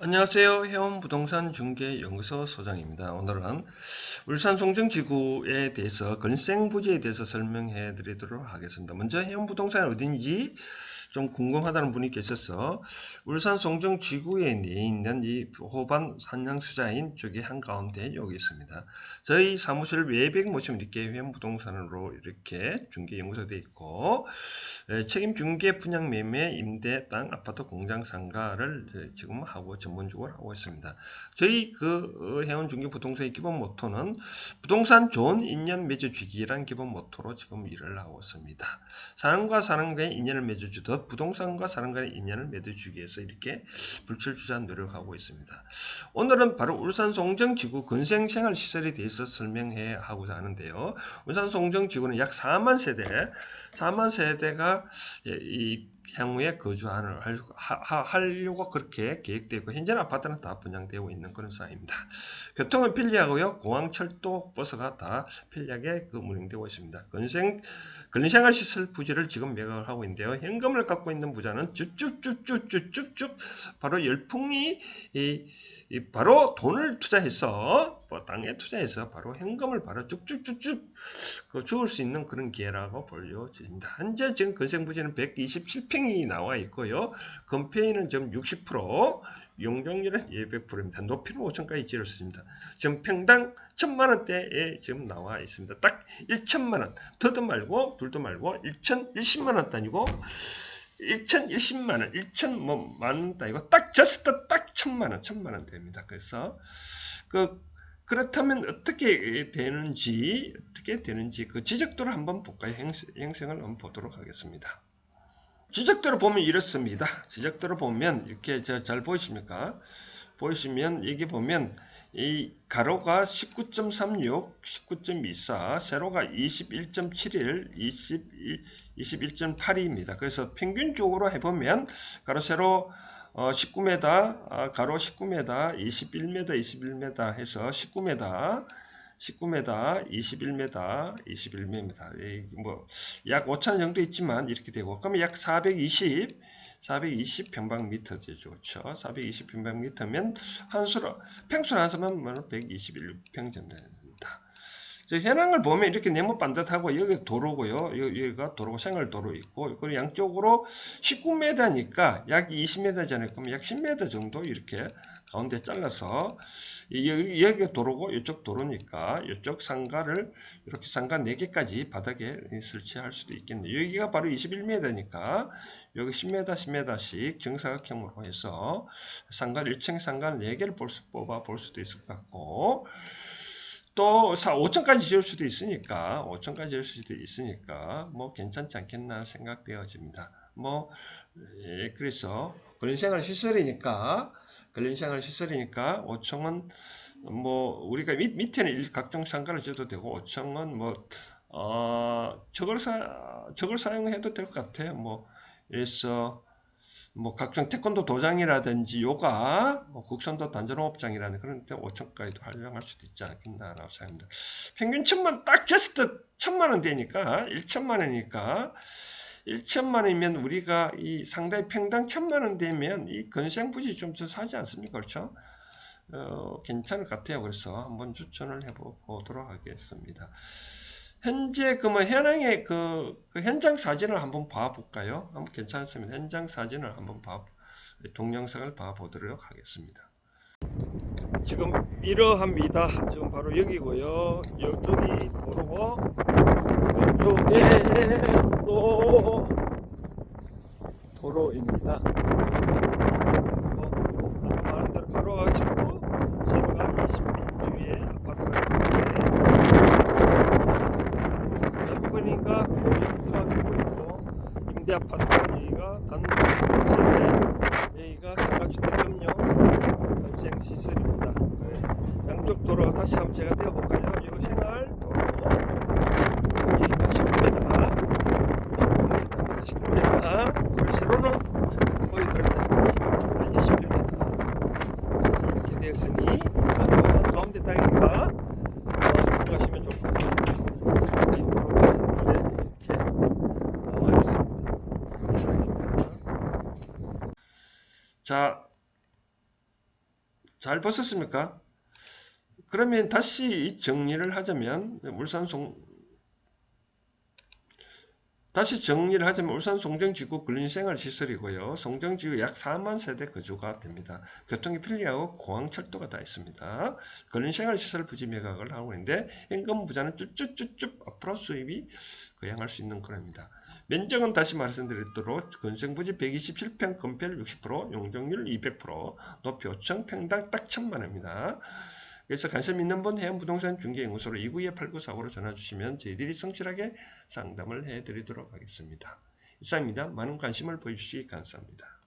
안녕하세요. 해운부동산 중개연구소 소장입니다. 오늘은 울산 송정지구에 대해서 건생부지에 대해서 설명해 드리도록 하겠습니다. 먼저 해운부동산이 어딘지 좀 궁금하다는 분이 계셔서 울산 송정 지구에 있는 이 호반 산양수자인 쪽에 한가운데 여기 있습니다. 저희 사무실 외벽 모시면 이렇게 해운부동산으로 이렇게 중개 연구소 되어 있고 에, 책임 중개 분양 매매 임대 땅 아파트 공장 상가를 지금 하고 전문적으로 하고 있습니다. 저희 그 어, 해운 중개 부동산의 기본 모토는 부동산 좋은 인연 맺어주기라는 기본 모토로 지금 일을 하고 있습니다. 사람과 사람과의 인연을 맺어주듯 부동산과 사람과의 인연을 맺어주기 위해서 이렇게 불철주저한 노력하고 있습니다. 오늘은 바로 울산 송정지구 근생생활시설에 대해서 설명해 하고자 하는데요. 울산 송정지구는 약 4만 세대, 4만 세대가 예, 이 향후에 거주하는 하- 하려고 그렇게 계획되고 현재는 아파트는 다 분양되고 있는 그런 상황입니다. 교통은 편리하고요. 공항, 철도, 버스가 다 편리하게 그 운행되고 있습니다. 근생 근생활 시설 부지를 지금 매각을 하고 있는데요. 현금을 갖고 있는 부자는 쭉쭉쭉쭉쭉쭉 바로 열풍이 이, 이 바로 돈을 투자해서 뭐 땅에 투자해서 바로 현금을 바로 쭉쭉쭉쭉 그 주울 수 있는 그런 기회라고 보여집니다. 현재 지금 건생부지는 127평 이 나와 있고요. 건폐율은 지금 60%, 용적률은 200%입니다. 높이는 5천까지 지을 수 있습니다. 지금 평당 1천만 원대에 지금 나와 있습니다. 딱 1천만 원, 더도 말고 둘도 말고 1천 1십만 원 단위고 1천 1십만 원, 1천 뭐만 단위고 딱 저스트 딱 천만 원, 천만 원 됩니다. 그래서 그 그렇다면 어떻게 되는지 어떻게 되는지 그 지적도를 한번 볼까요? 행생을 한번 보도록 하겠습니다. 지적도를 보면 이렇습니다. 지적도를 보면 이렇게 저잘 보이십니까? 보이시면 여기 보면 이 가로가 19.36, 19.24, 세로가 21.71, 21, 21.82입니다. 그래서 평균적으로 해보면 가로 세로 어, 19m, 아, 가로 19m, 21m, 21m 해서 19m, 19m, 21m, 21m, 뭐약 5천 정도 있지만 이렇게 되고, 그러면 약 420, 420 평방미터 되죠, 그렇죠? 420 평방미터면 한수로 평수로 한수면 121평 정도 됩니다. 저 현황을 보면 이렇게 네모 반듯하고 여기 도로고요. 여기- 여기가 도로고 생활 도로 있고 그리고 양쪽으로 19m니까 약 20m잖아요. 그럼 약 10m 정도 이렇게 가운데 잘라서 이- 여기 여기가 도로고 이쪽 도로니까 이쪽 상가를 이렇게 상가 4개까지 바닥에 설치할 수도 있겠네요. 여기가 바로 21m니까 여기 10m, 10m씩 정사각형으로 해서 상가 1층 상가 4개를 볼 수, 뽑아 볼 수도 있을 것 같고 또 5천까지 지을 수도 있으니까 5천까지 지을 수도 있으니까 뭐 괜찮지 않겠나 생각되어집니다. 뭐 예, 그래서 근린생활 시설이니까 근린생활 시설이니까 5천은 뭐 우리가 밑, 밑에는 일- 각종 상가를 지어도 되고 5천은 뭐 어, 저걸 사 저걸 사용해도 될 것 같아요. 뭐 그래서 뭐 각종 태권도 도장이라든지 요가, 뭐 국선도 단전업장이라는 그런 데 5천까지도 활용할 수도 있지 않겠나라고 생각합니다. 평균 천만 딱 저스트 천만 원 되니까 1천만 원이니까 1천만 원이면 우리가 이 상당히 평당 천만 원 되면 이 건생 부지 좀더 사지 않습니까? 그렇죠? 어, 괜찮을 것 같아요. 그래서 한번 추천을 해보도록 하겠습니다. 현재 그뭐 현황의 그, 그 현장 사진을 한번 봐볼까요? 한번 괜찮습니다. 현장 사진을 한번 봐 동영상을 봐보도록 하겠습니다. 지금 이러합니다. 지금 바로 여기고요. 이쪽이 도로고 이쪽에 또 도로입니다. 뭐, 아까 말한 대로 가로가 19, 세로가 20주의 아파트가 있는데 옆보니까 고립도가 되고 있고 임대 아파트 여기가 단독 시설인데 여기가 상가 주택금융 건생 시설입니다. 네, 양쪽 도로 다시 한번 제가 떼어볼까요? 이거 생활 도로 여기가 19m 19m 19m 그리고 세로는 거의 그렇다시피 21m 자, 이렇게 되었으니 가운데 땅이니까 어, 들어가시면 좋을 것 같습니다. 이 도로가 있는데 이렇게 나와 있습니다. 자, 잘 보셨습니까? 그러면 다시 정리를 하자면 울산 송 다시 정리를 하자면 울산 송정지구 근린생활시설이고요. 송정지구 약 4만 세대 거주가 됩니다. 교통이 편리하고 공항철도가 다 있습니다. 근린생활시설 부지 매각을 하고 있는데 현금 부자는 쭉쭉쭉쭉 앞으로 수입이 거양할 수 있는 그럽니다. 면적은 다시 말씀드리도록 건생부지 127평 건폐율 60% 용적률 200% 높이 5천 평당 딱 천만 원입니다. 그래서 관심 있는 분 해양부동산 중개연구소로 292-8945로 전화 주시면 저희들이 성실하게 상담을 해드리도록 하겠습니다. 이상입니다. 많은 관심을 보여주시기 감사합니다.